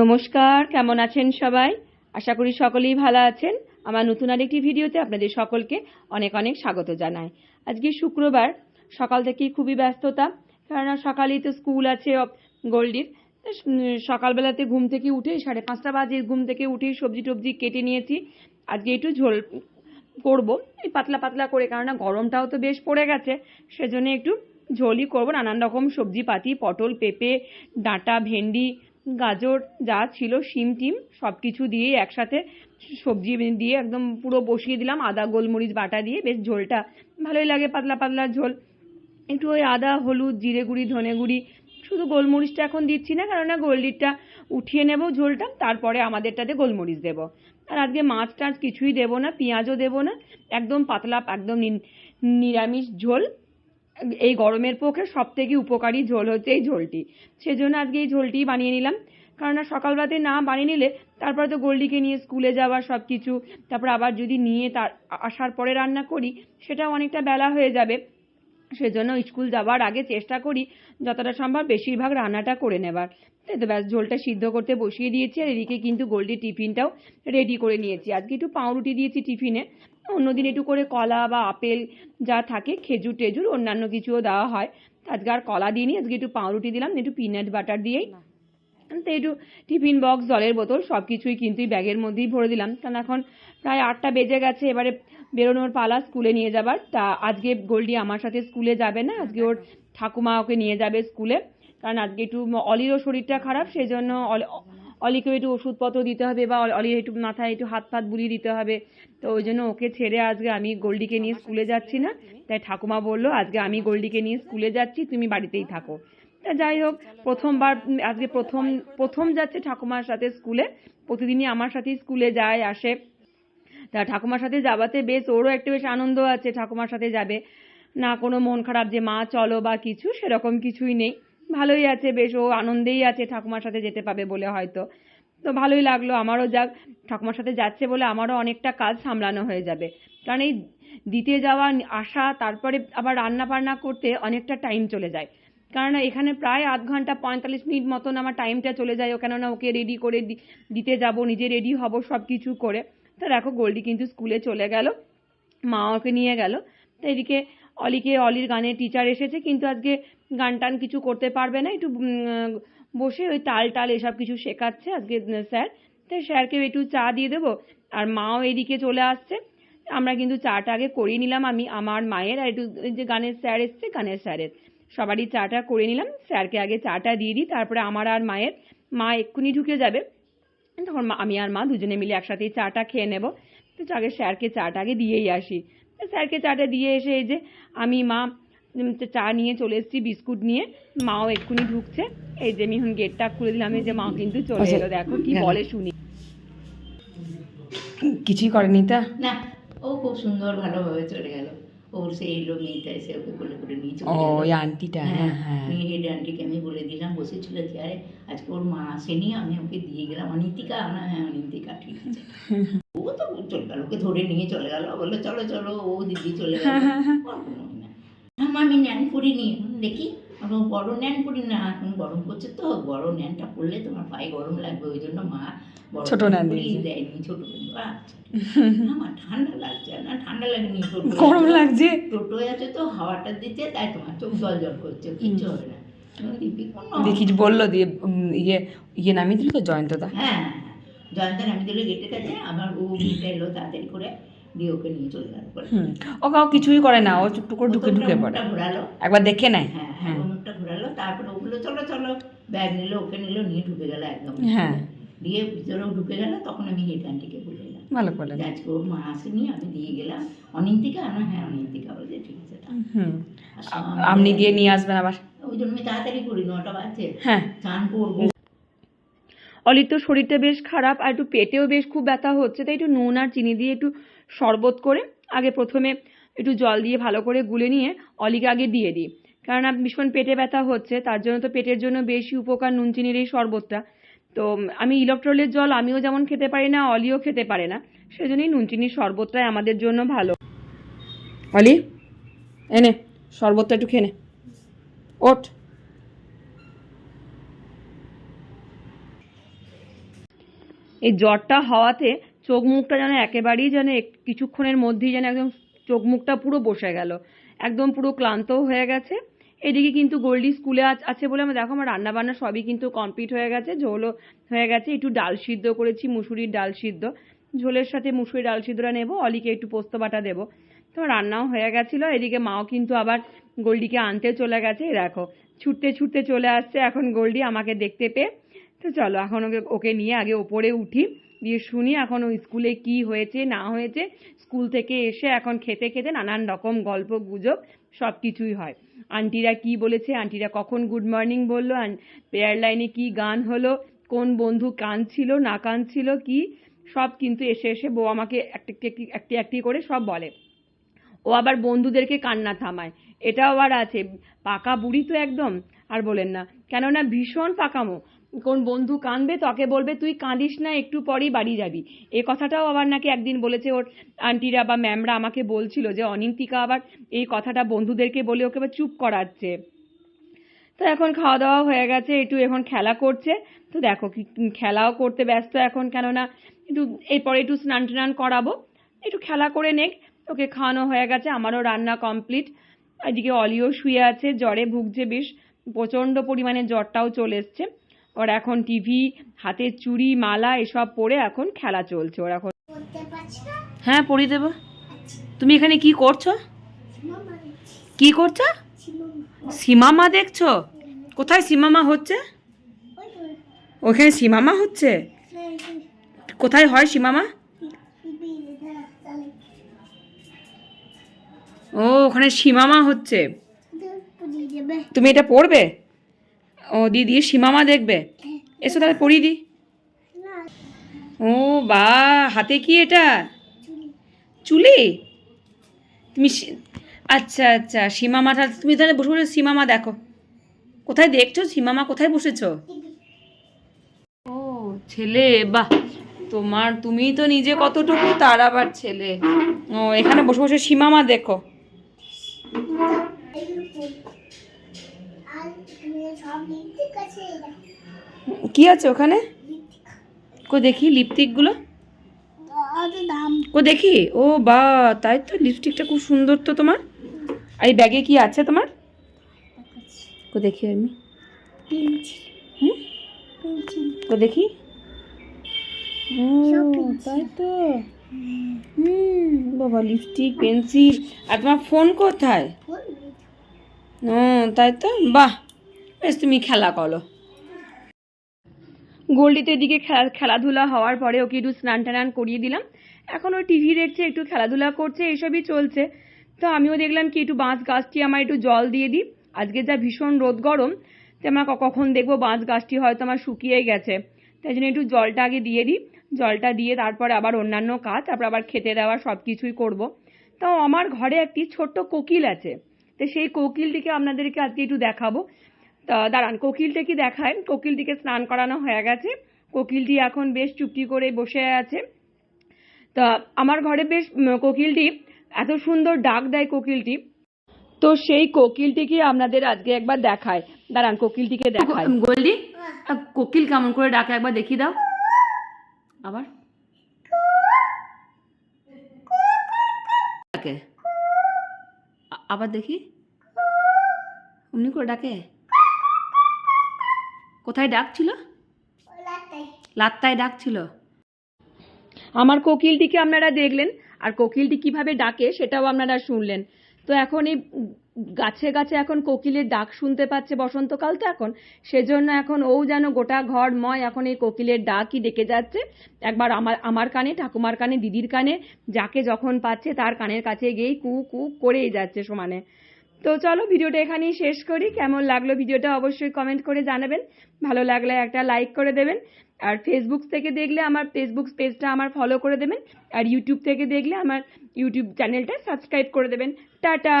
নমস্কার, কেমন আছেন সবাই? আশা করি সকলেই ভালো আছেন। আমার নতুন আরেকটি ভিডিওতে আপনাদের সকলকে অনেক অনেক স্বাগত জানাই। আজকে শুক্রবার, সকাল থেকেই খুবই ব্যস্ততা, কেননা সকালেই তো স্কুল আছে গোল্ডির। সকালবেলাতে ঘুম থেকে উঠে সাড়ে পাঁচটা বাজে ঘুম থেকে উঠেই সবজি টবজি কেটে নিয়েছি। আজকে একটু ঝোল করব, এই পাতলা পাতলা করে, কেননা গরমটাও তো বেশ পড়ে গেছে। সেজন্য একটু ঝোলই করব। নানান রকম সবজি পাতি পটল, পেঁপে, ডাঁটা, ভেন্ডি গাজর যা ছিল, শিম টিম সব কিছু দিয়ে একসাথে সবজি দিয়ে একদম পুরো বসিয়ে দিলাম, আদা, গোলমরিচ, বাটা দিয়ে। বেশ ঝোলটা ভালোই লাগে, পাতলা পাতলা ঝোল। একটু ওই আদা, হলুদ, জিরে গুঁড়ি, ধনে গুঁড়ি, শুধু গোলমরিচটা এখন দিচ্ছি না কেননা গোলডিরটা উঠিয়ে নেব ঝোলটা, তারপরে আমাদেরটাতে গোলমরিচ দেব। আর আজকে মাছ টাছ কিছুই দেবো না, পেঁয়াজও দেবো না, একদম পাতলা, একদম নিরামিষ ঝোল। এই গরমের পক্ষে সব থেকে উপকারী ঝোল হচ্ছে এই ঝোলটি। সেজন্য আজকে এই ঝোলটি বানিয়ে নিলাম। কারণ সকালবেলাতে না বানিয়ে নিলে তারপরে তো গোল্ডিকে নিয়ে স্কুলে যাওয়া সব কিছু তারপর আবার যদি নিয়ে তার আসার পরে রান্না করি, সেটাও অনেকটা বেলা হয়ে যাবে। সেজন্য স্কুল যাওয়ার আগে চেষ্টা করি যতটা সম্ভব বেশিরভাগ রান্নাটা করে নেবার। তাই তো ব্যাস, ঝোলটা সিদ্ধ করতে বসিয়ে দিয়েছি আর এদিকে কিন্তু গোল্ডি টিফিনটাও রেডি করে নিয়েছি। আজকে একটু পাউরুটি দিয়েছি টিফিনে। অন্যদিন একটু করে কলা বা আপেল যা থাকে, খেজুর টেজুর অন্যান্য কিছুও দেওয়া হয়। আজকে আর কলা দিইনি, আজকে একটু পাউরুটি দিলাম, একটু পিনাট বাটার দিয়েই তো একটু টিফিন বক্স, জলের বোতল সব কিছুই কিন্তু ব্যাগের মধ্যেই ভরে দিলাম। কারণ এখন প্রায় আটটা বেজে গেছে, এবারে বেরোনোর পালা, স্কুলে নিয়ে যাবার। তা আজকে গোল্ডি আমার সাথে স্কুলে যাবে না, আজকে ওর ঠাকুমা ওকে নিয়ে যাবে স্কুলে। কারণ আজকে একটু অলিরও শরীরটা খারাপ সেই জন্য অলি- অলিকেও একটু ওষুধপত্র দিতে হবে বা অলির একটু মাথায় একটু হাত ফাত বুলিয়ে দিতে হবে। তো ওই জন্য ওকে ছেড়ে আজকে আমি গোল্ডিকে নিয়ে স্কুলে যাচ্ছি না। তাই ঠাকুমা বলল, আজকে আমি গোল্ডিকে নিয়ে স্কুলে যাচ্ছি, তুমি বাড়িতেই থাকো। যাই হোক প্রথমবার আজকে প্রথম প্রথম যাচ্ছে ঠাকুমার সাথে স্কুলে প্রতিদিনই আমার সাথেই স্কুলে যায় আসে। তা ঠাকুমার সাথে যাওয়াতে বেশ ওরও একটা বেশ আনন্দ আছে ঠাকুমার সাথে যাবে। না কোনো মন খারাপ যে মা চলো বা কিছু সেরকম কিছুই নেই। ভালোই আছে বেশ ও আনন্দেই আছে ঠাকুমার সাথে যেতে পাবে বলে হয়তো। তো ভালোই লাগল আমারও যাক ঠাকুমার সাথে যাচ্ছে বলে আমারও অনেকটা কাজ সামলানো হয়ে যাবে। কারণ এই দিতে যাওয়া আসা তারপরে আবার রান্না বান্না করতে অনেকটা টাইম চলে যায়। কারণ এখানে প্রায় আধ ঘণ্টা পঁয়তাল্লিশ মিনিট মতন আমার টাইমটা চলে যায় কেননা ওকে রেডি করে দিতে যাব, নিজে রেডি হব সব কিছু করে। তো দেখো, গোল্ডি কিন্তু স্কুলে চলে গেল, মা ওকে নিয়ে গেল। তো এদিকে অলিকে, অলির গানের টিচার এসেছে, কিন্তু আজকে গান টান কিছু করতে পারবে না, একটু বসে ওই তাল টাল এসব কিছু শেখাচ্ছে আজকে স্যার। তো স্যারকে একটু চা দিয়ে দেবো, আর মাও এদিকে চলে আসছে। আমরা কিন্তু চাটা আগে করিয়ে নিলাম, আমি, আমার মায়ের, আর একটু যে গানের স্যার এসছে, গানের স্যারের। সবারই চাটা করে নিলাম। স্যারকে আগে চাটা দিয়ে দিই তারপরে আমার আর মায়ের। মা এক্ষুনি ঢুকে যাবে। তখন মা- আমি আর মা দুজনে মিলে একসাথেই চাটা খেয়ে নেব। তো আগে স্যারকে চাটা আগে দিয়েই আসি। তো স্যারকে চাটা দিয়ে এসে এই যে আমি মা চা নিয়ে চলে এসেছি বিস্কুট নিয়ে। মাও এক্ষুনি ঢুকছে। এই যে আমি মিহুন গেটটা খুলে দিলাম এই যে মা কিন্তু চলে আচ্ছা, এলো। দেখো কি বলে শুনি। কিছুই করেনি তা? না ও খুব সুন্দর ভালোভাবে চলে গেল। ওর সেই এলো মেয়েটা এসে ওকে কোলে করে নিয়ে চলে ও ওই আন্টিটা হ্যাঁ হ্যাঁ হেড আন্টিকে আমি বলে দিলাম বসেছিল চেয়ারে আজকে ওর মা আসেনি আমি ওকে দিয়ে গেলাম অনিতিকা না হ্যাঁ অনিতিকা ঠিক আছে ও তো চলে গেল ওকে ধরে নিয়ে চলে গেল বলল চলো চলো ও দিদি চলে গেল মা, আমি ন্যান করিনি দেখি আমি বড় ন্যান পরি না এখন গরম করছে তো বড় ন্যানটা পরলে তোমার পায়ে গরম লাগবে ওই জন্য মা ছোট ন্যান পরিয়ে দেয়নি ছোট আমার ঠান্ডা লাগছে না ঠান্ডা লাগেনি গরম লাগছে? টোটোয় আছে তো হাওয়াটা দিতে তাই তোমার চোখ জল জল করছে কিচ্ছু হবে না। দেখি বলল দিয়ে ইয়ে ইয়ে নামিয়ে দিল তো জয়ন্তদা? হ্যাঁ হ্যাঁ জয়ন্ত নামি দিলে গেটের কাছে আবার ও এলো তাড়াতাড়ি করে। দিয়ে ওকে নিয়ে চলে গেল ও কাউ কিছুই করে না ও চুপ করে ঢুকে ঢুকে পড়ে। ঘোরালো। একবার দেখে নেয়। হ্যাঁ হ্যাঁ মুখটা ঘোরালো তারপরে ওগুলো চলো চলো। ব্যাগ নিল ওকে নিল নিয়ে ঢুকে গেল একদম। হ্যাঁ। দিয়ে ভিতরেও ঢুকে গেল তখন আমি হেড আন্টিকে বলে এলাম ভালো যে আজকে ওর মা আসেনি আমি দিয়ে গেলাম। অনিন্তিকা না হ্যাঁ অনিন্তিকা বলে ঠিক আছে। হুম। আপনি গিয়ে নিয়ে আসবেন আবার। ওই জন্য আমি তাড়াতাড়ি করি নটা বাজছে। হ্যাঁ। চান করব। অলির তো শরীরটা বেশ খারাপ আর একটু পেটেও বেশ খুব ব্যথা হচ্ছে, তাই একটু নুন আর চিনি দিয়ে একটু শরবত করে আগে প্রথমে একটু জল দিয়ে ভালো করে গুলে নিয়ে অলিকে আগে দিয়ে দিই। কারণ ভীষণ পেটে ব্যথা হচ্ছে, তার জন্য তো পেটের জন্য বেশি উপকার নুন চিনির এই শরবতটা। তো আমি ইলেকট্রলের জল আমিও যেমন খেতে পারি না, অলিও খেতে পারে না, সেজন্যই নুন চিনির শরবতটাই আমাদের জন্য ভালো। অলি, এনে শরবতটা একটু খেয়ে নে। ওঠ। এই জ্বরটা হওয়াতে চোখ মুখটা যেন একেবারেই যেন কিছুক্ষণের মধ্যেই যেন একদম চোখ মুখটা পুরো বসে গেল। একদম পুরো ক্লান্তও হয়ে গেছে। এদিকে কিন্তু গোল্ডি স্কুলে আছ- বলে আমি দেখো আমার রান্না বান্না সবই কিন্তু কমপ্লিট হয়ে গেছে, ঝোলও হয়ে গেছে। একটু ডাল সিদ্ধ করেছি, মুসুরির ডাল সিদ্ধ। ঝোলের সাথে মুসুরির ডাল সিদ্ধটা নেব, অলিকে একটু পোস্ত বাটা দেবো। তো রান্নাও হয়ে গেছিল, এদিকে মাও কিন্তু আবার গোল্ডিকে আনতে চলে গেছে। দেখো, ছুটতে ছুটতে চলে আসছে, এখন গোল্ডি আমাকে দেখতে পেয়ে তো চলো, এখন ওকে ওকে নিয়ে আগে ওপরে উঠি দিয়ে শুনি এখন ওই স্কুলে কি হয়েছে, না হয়েছে। স্কুল থেকে এসে এখন খেতে খেতে নানান রকম গল্প, গুজব, সব কিছুই হয়। আন্টিরা কি বলেছে, আন্টিরা কখন গুড মর্নিং বলল পেয়ার লাইনে কি গান হলো, কোন বন্ধু কাঁদছিল, না কাঁদছিল, কি? সব কিন্তু এসে এসে বউ আমাকে একটি একটি করে সব বলে। ও আবার বন্ধুদেরকে কান্না থামায়। এটাও আবার আছে, পাকা বুড়ি তো একদম। আর বলেন না, কেননা ভীষণ পাকামো। কোন বন্ধু কাঁদবে তোকে বলবে, তুই কাঁদিস না, একটু পরেই বাড়ি যাবি। এ কথাটাও আবার নাকি একদিন বলেছে ওর আন্টিরা বা ম্যামরা আমাকে বলছিল যে, অনিন্তিকা আবার এই কথাটা বন্ধুদেরকে বলে ওকে আবার চুপ করাচ্ছে। তো এখন খাওয়া দাওয়া হয়ে গেছে, একটু এখন খেলা করছে। তো দেখো কি খেলাও করতে ব্যস্ত এখন, কেননা একটু, এরপরে একটু স্নান টান করাবো। একটু খেলা করে নেক, ওকে খাওয়ানো হয়ে গেছে, আমারও রান্না কমপ্লিট। এদিকে অলিও শুয়ে আছে, জ্বরে ভুগছে বেশ, প্রচণ্ড পরিমাণে জ্বরটাও চলে এসছে। ওর এখন টিভি হাতের চুড়ি মালা এসব পরে এখন খেলা চলছে। ওর এখন হ্যাঁ পরিয়ে দেবো। তুমি এখানে কি করছ? কি করছ? সীমামা দেখছ? কোথায় সীমামা হচ্ছে? ওখানে সীমামা হচ্ছে? কোথায় হয় সীমামা? ও ওখানে সীমামা হচ্ছে। তুমি এটা পড়বে? ও, দিদি সীমামা দেখবে? এসো তাহলে পড়িয়ে দি ও, বা, হাতে কি এটা? চুলি। তুমি আচ্ছা আচ্ছা আচ্ছা সীমামাটা তুমি তাহলে বসে বসে সীমামা দেখো। কোথায় দেখছ? সীমামা কোথায় বসেছো? ও, ছেলে, বাহ, তোমার তুমি তো নিজে কতটুকু তার আবার ছেলে। ও, এখানে বসে বসে সীমামা দেখো। কি আছে ওখানে? কো দেখি লিপস্টিকগুলো কো দেখি? ও বা তাই তো লিপস্টিকটা খুব সুন্দর তো তোমার। আর এই ব্যাগে কি আছে তোমার? কো দেখি আমি। হুম? কো দেখি। ও তাই তো। হুম বাবা লিপস্টিক পেন্সিল আর তোমার ফোন কোথায় ও তাই তো? বাহ! বেশ, তুমি খেলা করো। গোল্ডিতে এদিকে খেলা খেলাধুলা হওয়ার পরে ওকে একটু স্নান টান করিয়ে দিলাম। এখন ও টিভি দেখছে, একটু খেলাধুলা করছে, এসবই চলছে। তো আমিও দেখলাম কি, একটু বাঁশ গাছটি আমার একটু জল দিয়ে দিই। আজকে যা ভীষণ রোদ গরম, তো আমার কখন দেখব, বাঁশ গাছটি হয়তো আমার শুকিয়ে গেছে। তাই জন্য একটু জলটা আগে দিয়ে দিই। জলটা দিয়ে তারপরে আবার অন্যান্য কাজ, তারপর আবার খেতে দেওয়া সব কিছুই করব। তো আমার ঘরে একটি ছোট্ট কোকিল আছে। তো সেই কোকিলটিকে আপনাদেরকে আজকে একটু দেখাবো। দাঁড়ান কোকিলটা কি দেখায়? কোকিলটিকে স্নান করানো হয়ে গেছে। কোকিলটি এখন বেশ চুপটি করে বসে আছে। তা আমার ঘরে বেশ কোকিলটি এত সুন্দর ডাক দেয় কোকিলটি। তো সেই কোকিলটিকে আপনাদের আজকে একবার দেখায়? দাঁড়ান, কোকিলটিকে দেখায়। গোল্ডি কোকিল কেমন করে ডাকে একবার দেখিয়ে দাও। আবার। ডাকে। আবার দেখি। অমনি করে ডাকে। কোথায় ডাকছিল লাত্তায়। ডাকছিল আমার কোকিলটিকে আপনারা দেখলেন আর কোকিলটি কীভাবে ডাকে সেটাও আপনারা শুনলেন। তো এখন এই গাছে গাছে এখন কোকিলের ডাক শুনতে পাচ্ছে বসন্তকাল তো এখন সেজন্য এখন ও যেন গোটা ঘর ময় এখন এই কোকিলের ডাকই ডেকে যাচ্ছে। একবার আমার আমার কানে ঠাকুমার কানে দিদির কানে যাকে যখন পাচ্ছে তার কানের কাছে গিয়েই কু কু করেই যাচ্ছে সমানে। তো চলো ভিডিওটা এখানেই শেষ করি। কেমন লাগল ভিডিওটা অবশ্যই কমেন্ট করে জানাবেন। ভালো লাগলে একটা লাইক করে দেবেন। আর ফেসবুক থেকে দেখলে আমার ফেসবুক পেজটা আমার ফলো করে দেবেন। আর ইউটিউব থেকে দেখলে আমার ইউটিউব চ্যানেলটা সাবস্ক্রাইব করে দেবেন। টাটা!